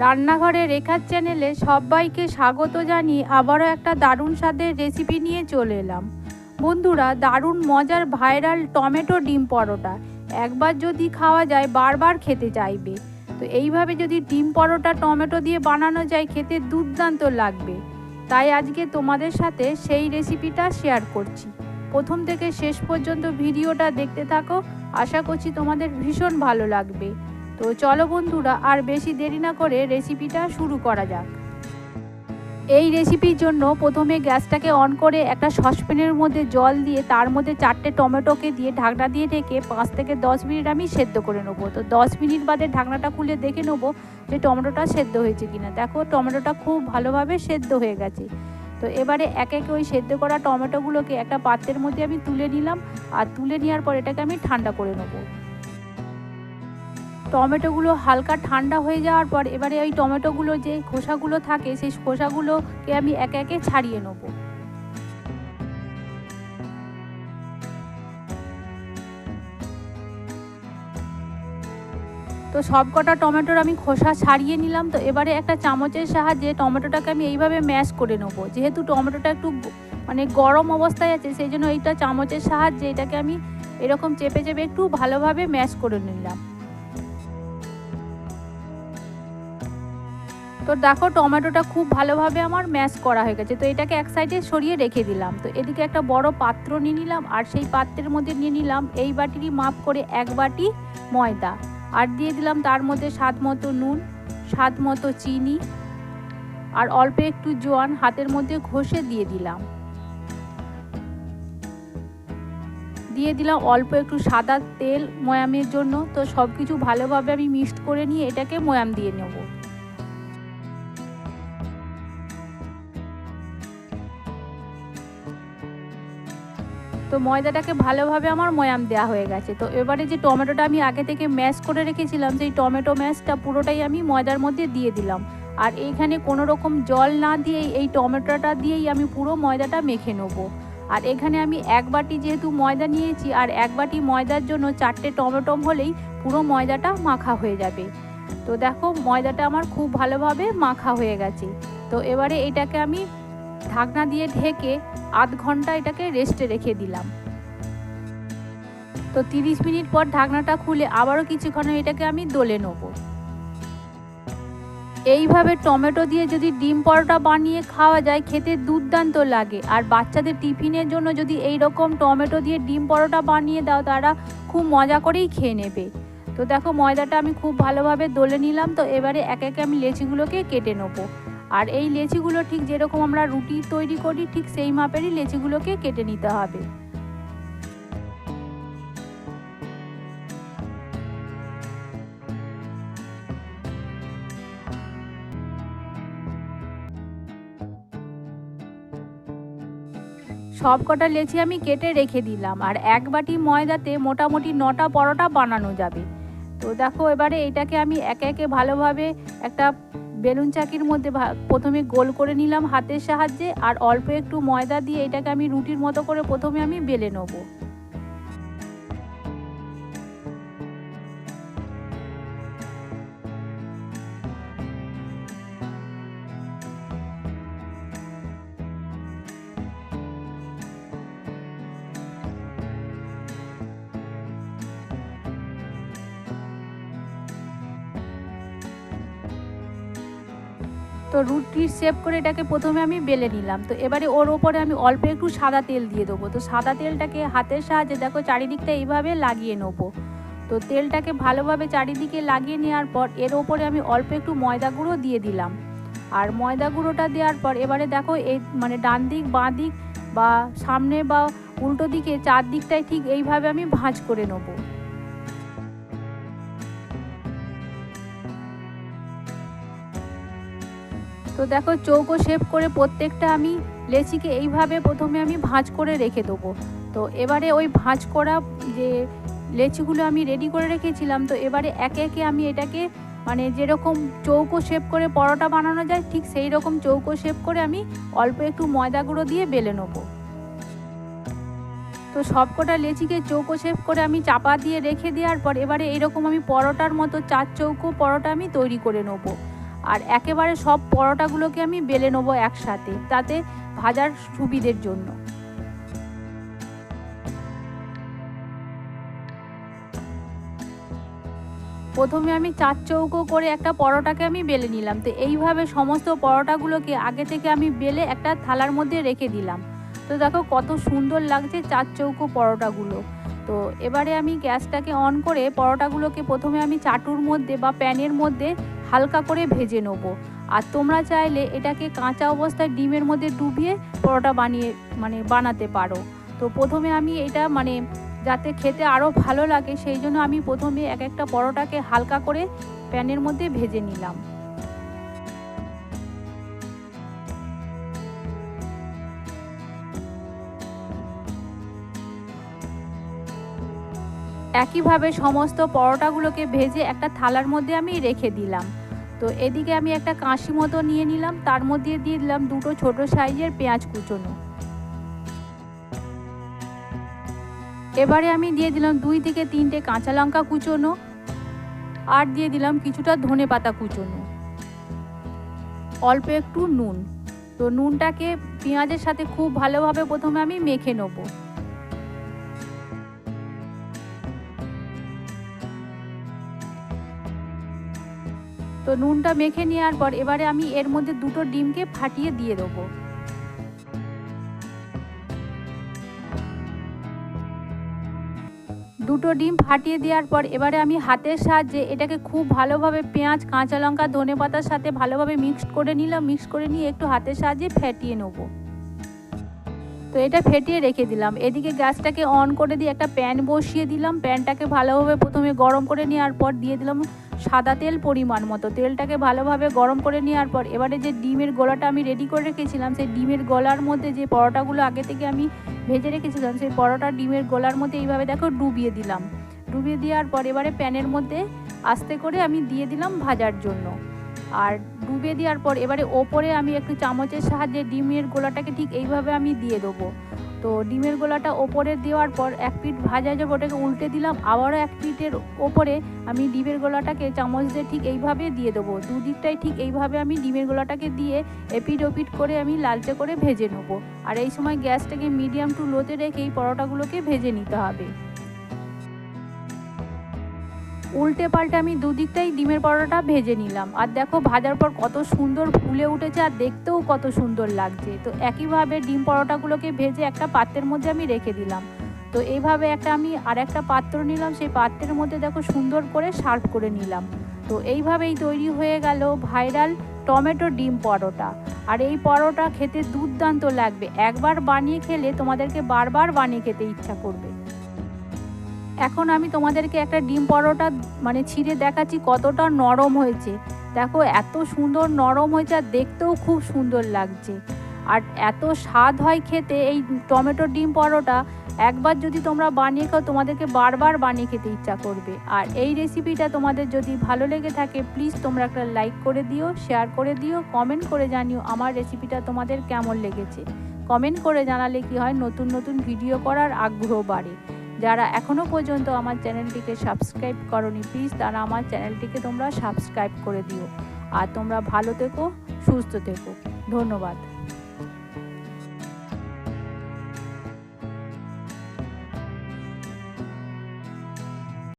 রান্নাঘরে রেখার চ্যানেলে সবাইকে স্বাগত জানিয়ে আবারও একটা দারুণ স্বাদের রেসিপি নিয়ে চলে এলাম। বন্ধুরা, দারুণ মজার ভাইরাল টমেটো ডিম পরোটা। একবার যদি খাওয়া যায়, বারবার খেতে চাইবে। তো এইভাবে যদি ডিম পরোটা, টমেটো দিয়ে বানানো যায়, খেতে দুর্দান্ত লাগবে। তাই আজকে তোমাদের সাথে সেই রেসিপিটা শেয়ার করছি। প্রথম থেকে শেষ পর্যন্ত ভিডিওটা দেখতে থাকো। আশা করছি তোমাদের ভীষণ ভালো লাগবে। তো চলো বন্ধুরা, আর বেশি দেরি না করে রেসিপিটা শুরু করা যাক। এই রেসিপির জন্য প্রথমে গ্যাসটাকে অন করে একটা সসপ্যানের মধ্যে জল দিয়ে, তার মধ্যে চারটে টমেটোকে দিয়ে ঢাকনা দিয়ে ঢেকে পাঁচ থেকে দশ মিনিট আমি সেদ্ধ করে নেব। তো দশ মিনিট বাদে ঢাকনাটা খুলে দেখে নেব যে টমেটোটা সেদ্ধ হয়েছে কিনা। দেখো, টমেটোটা খুব ভালোভাবে সেদ্ধ হয়ে গেছে। তো এবারে এক একে ওই সেদ্ধ করা টমেটোগুলোকে একটা পাত্রের মধ্যে আমি তুলে নিলাম, আর তুলে নেওয়ার পর এটাকে আমি ঠান্ডা করে নেব। টমেটোগুলো হালকা ঠান্ডা হয়ে যাওয়ার পর এবারে ওই টমেটোগুলো যে খোসাগুলো থাকে, সেই খোসাগুলোকে আমি একে একে ছাড়িয়ে নেব। তো সব কটা টমেটোর আমি খোসা ছাড়িয়ে নিলাম। তো এবারে একটা চামচের সাহায্যে টমেটোটাকে আমি এইভাবে ম্যাশ করে নেব। যেহেতু টমেটোটা একটু মানে গরম অবস্থায় আছে, সেই জন্য এইটা চামচের সাহায্যে এটাকে আমি এরকম চেপে চেপে একটু ভালোভাবে ম্যাশ করে নিলাম। তো দেখো টমেটোটা খুব ভালোভাবে আমার ম্যাশ করা হয়ে গেছে। তো এটাকে এক সাইডে সরিয়ে রেখে দিলাম। তো এদিকে একটা বড় পাত্র নিয়ে নিলাম আর সেই পাত্রের মধ্যে নিয়ে নিলাম এই বাটিরই মাপ করে এক বাটি ময়দা। আর দিয়ে দিলাম তার মধ্যে স্বাদ মতো নুন, স্বাদ মতো চিনি আর অল্প একটু জোয়ান হাতের মধ্যে ঘষে দিয়ে দিলাম। দিয়ে দিলাম অল্প একটু সাদা তেল ময়ামের জন্য। তো সব কিছু ভালোভাবে আমি মিক্সড করে নিয়ে এটাকে ময়াম দিয়ে নেব। তো ময়দাটাকে ভালোভাবে আমার ময়াম দেওয়া হয়ে গেছে। তো এবারে যে টমেটোটা আমি আগে থেকে ম্যাশ করে রেখেছিলাম, সেই টমেটো ম্যাশটা পুরোটাই আমি ময়দার মধ্যে দিয়ে দিলাম। আর এইখানে কোনো রকম জল না দিয়েই, এই টমেটোটা দিয়েই আমি পুরো ময়দাটা মেখে নেব। আর এখানে আমি এক বাটি যেহেতু ময়দা নিয়েছি, আর এক বাটি ময়দার জন্য চারটে টমেটো হলেই পুরো ময়দাটা মাখা হয়ে যাবে। তো দেখো ময়দাটা আমার খুব ভালোভাবে মাখা হয়ে গেছে। তো এবারে এটাকে আমি ঢাকনা দিয়ে ঢেকে আধ ঘণ্টা এটাকে রেস্টে রেখে দিলাম। তো তিরিশ মিনিট পর ঢাকনাটা খুলে আবারও কিছুক্ষণ এটাকে আমি দোলে নেব। এইভাবে টমেটো দিয়ে যদি ডিম পরোটা বানিয়ে খাওয়া যায়, খেতে দুর্দান্ত লাগে। আর বাচ্চাদের টিফিনের জন্য যদি এই রকম টমেটো দিয়ে ডিম পরোটা বানিয়ে দাও, তারা খুব মজা করেই খেয়ে নেবে। তো দেখো ময়দাটা আমি খুব ভালোভাবে দোলে নিলাম, তো এবারে এক একে আমি লেচিগুলোকে কেটে নেব। আর এই লেচিগুলো ঠিক যেরকম আমরা রুটি তৈরি করি, ঠিক সেই মাপেরই লেচিগুলোকে কেটে নিতে হবে। সব কটা লেচি আমি কেটে রেখে দিলাম, আর এক বাটি ময়দাতে মোটামুটি নটা পরোটা বানানো যাবে। তো দেখো এবারে এটাকে আমি একে একে ভালোভাবে একটা বেলুন চাকির মধ্যে প্রথমে গোল করে নিলাম হাতের সাহায্যে আর অল্প একটু ময়দা দিয়ে এটাকে আমি রুটির মতো করে প্রথমে আমি বেলে নেব। তো রুটির শেপ করে এটাকে প্রথমে আমি বেলে নিলাম। তো এবারে ওর ওপরে আমি অল্প একটু সাদা তেল দিয়ে দেবো। তো সাদা তেলটাকে হাতের সাহায্যে দেখো চারিদিকটা এইভাবে লাগিয়ে নেব। তো তেলটাকে ভালোভাবে চারিদিকে লাগিয়ে নেওয়ার পর এর ওপরে আমি অল্প একটু ময়দা গুঁড়ো দিয়ে দিলাম। আর ময়দা গুঁড়োটা দেওয়ার পর এবারে দেখো এই মানে ডান দিক, বাঁ দিক বা সামনে বা উল্টো দিকে চারদিকটায় ঠিক এইভাবে আমি ভাঁজ করে নেব। তো দেখো চৌকো শেপ করে প্রত্যেকটা আমি লেচিকে এইভাবে প্রথমে আমি ভাঁজ করে রেখে দেবো। তো এবারে ওই ভাঁজ করা যে লেচিগুলো আমি রেডি করে রেখেছিলাম, তো এবারে একে একে আমি এটাকে মানে যেরকম চৌকো শেপ করে পরোটা বানানো যায়, ঠিক সেই রকম চৌকো শেপ করে আমি অল্প একটু ময়দা গুঁড়ো দিয়ে বেলে নেব। তো সবকটা লেচিকে চৌকো শেপ করে আমি চাপা দিয়ে রেখে দেওয়ার পর এবারে এরকম আমি পরোটার মতো চার চৌকো পরোটা আমি তৈরি করে নেব। আর একেবারে সব পরোটাগুলোকে আমি বেলে নেব একসাথে, তাতে ভাজার সুবিধের জন্য। প্রথমে আমি চার চৌকো করে একটা পরোটাকে আমি বেলে নিলাম। তো এইভাবে সমস্ত পরোটাগুলোকে আগে থেকে আমি বেলে একটা থালার মধ্যে রেখে দিলাম। তো দেখো কত সুন্দর লাগছে চার চৌকো পরোটাগুলো। তো এবারে আমি গ্যাসটাকে অন করে পরোটাগুলোকে প্রথমে আমি চাটুর মধ্যে বা প্যানের মধ্যে হালকা করে ভেজে নেব। আর তোমরা চাইলে এটাকে কাঁচা অবস্থায় ডিমের মধ্যে ডুবিয়ে পরোটা বানিয়ে মানে বানাতে পারো। তো প্রথমে আমি এটা মানে যাতে খেতে আরও ভালো লাগে, সেই জন্য আমি প্রথমে এক একটা পরোটাকে হালকা করে প্যানের মধ্যে ভেজে নিলাম। একইভাবে সমস্ত পরোটাগুলোকে ভেজে একটা থালার মধ্যে আমি রেখে দিলাম। তো এদিকে আমি একটা কাঁশি মতো নিয়ে নিলাম, তার মধ্যে দিয়ে দিলাম দুটো ছোট সাইজের পেঁয়াজ কুচোনো। এবারে আমি দিয়ে দিলাম দুই থেকে তিনটে কাঁচা লঙ্কা কুচোনো আর দিয়ে দিলাম কিছুটা ধনে পাতা কুচোনো। অল্প একটু নুন। তো নুনটাকে পেঁয়াজের সাথে খুব ভালোভাবে প্রথমে আমি মেখে নেব। তো নুনটা মেখে নেওয়ার পর এবারে আমি এর মধ্যে দুটো ডিমকে ফাটিয়ে দিয়ে দেবো। দুটো ডিম ফাটিয়ে দেওয়ার পর এবারে আমি হাতের সাহায্যে এটাকে খুব ভালোভাবে পেঁয়াজ, কাঁচা লঙ্কা ধনে পাতার সাথে ভালোভাবে মিক্সড করে নিলাম মিক্স করে নিয়ে একটু হাতের সাহায্যে ফেটিয়ে নেব। তো এটা ফেটিয়ে রেখে দিলাম। এদিকে গ্যাসটাকে অন করে দিয়ে একটা প্যান বসিয়ে দিলাম। প্যানটাকে ভালোভাবে প্রথমে গরম করে নেওয়ার পর দিয়ে দিলাম সাদা তেল পরিমাণ মতো। তেলটাকে ভালোভাবে গরম করে নেওয়ার পর এবারে যে ডিমের গোলাটা আমি রেডি করে রেখেছিলাম, সেই ডিমের গলার মধ্যে যে পরোটাগুলো আগে থেকে আমি ভেজে রেখেছিলাম, সেই পরোটা ডিমের গোলার মধ্যে এইভাবে দেখো ডুবিয়ে দিলাম। ডুবিয়ে দেওয়ার পর এবারে প্যানের মধ্যে আস্তে করে আমি দিয়ে দিলাম ভাজার জন্য। আর ডুবে দেওয়ার পর এবারে ওপরে আমি একটু চামচের সাহায্যে ডিমের গোলাটাকে ঠিক এইভাবে আমি দিয়ে দেবো। তো ডিমের গোলাটা ওপরে দেওয়ার পর এক পিঠ ভাজা যাবে, ওটাকে উল্টে দিলাম, আবারও এক পিঠের ওপরে আমি ডিমের গোলাটাকে চামচ দিয়ে ঠিক এইভাবে দিয়ে দেবো। দুদিকটাই ঠিক এইভাবে আমি ডিমের গোলাটাকে দিয়ে এপিট ওপিট করে আমি লালচে করে ভেজে নেব। আর এই সময় গ্যাসটাকে মিডিয়াম টু লোতে রেখে এই পরোটাগুলোকে ভেজে নিতে হবে। উল্টে পাল্টে আমি দুদিকটাই ডিমের পরোটা ভেজে নিলাম। আর দেখো ভাজার পর কত সুন্দর ফুলে উঠেছে আর দেখতেও কত সুন্দর লাগছে। তো একইভাবে ডিম পরোটাগুলোকে ভেজে একটা পাত্রের মধ্যে আমি রেখে দিলাম। তো এইভাবে একটা আমি আর একটা পাত্র নিলাম, সেই পাত্রের মধ্যে দেখো সুন্দর করে সার্ভ করে নিলাম। তো এইভাবেই তৈরি হয়ে গেল ভাইরাল টমেটো ডিম পরোটা। আর এই পরোটা খেতে দুর্দান্ত লাগবে। একবার বানিয়ে খেলে তোমাদেরকে বারবার বানিয়ে খেতে ইচ্ছা করবে। এখন আমি তোমাদেরকে একটা ডিম পরোটা মানে ছিঁড়ে দেখাচ্ছি কতটা নরম হয়েছে। দেখো, এত সুন্দর নরম হয়েছে আর দেখতেও খুব সুন্দর লাগছে। আর এত স্বাদ হয় খেতে এই টমেটো ডিম পরোটা, একবার যদি তোমরা বানিয়ে খাও, তোমাদেরকে বারবার বানিয়ে খেতে ইচ্ছা করবে। আর এই রেসিপিটা তোমাদের যদি ভালো লেগে থাকে প্লিজ তোমরা একটা লাইক করে দিও শেয়ার করে দিও কমেন্ট করে জানিও আমার রেসিপিটা তোমাদের কেমন লেগেছে। কমেন্ট করে জানালে কি হয়, নতুন নতুন ভিডিও করার আগ্রহ বাড়ে। যারা এখনও পর্যন্ত আমার চ্যানেলটিকে সাবস্ক্রাইব করনি প্লিজ তারা আমার চ্যানেলটিকে তোমরা সাবস্ক্রাইব করে দিও। আর তোমরা ভালো থেকো, সুস্থ থেকো। ধন্যবাদ।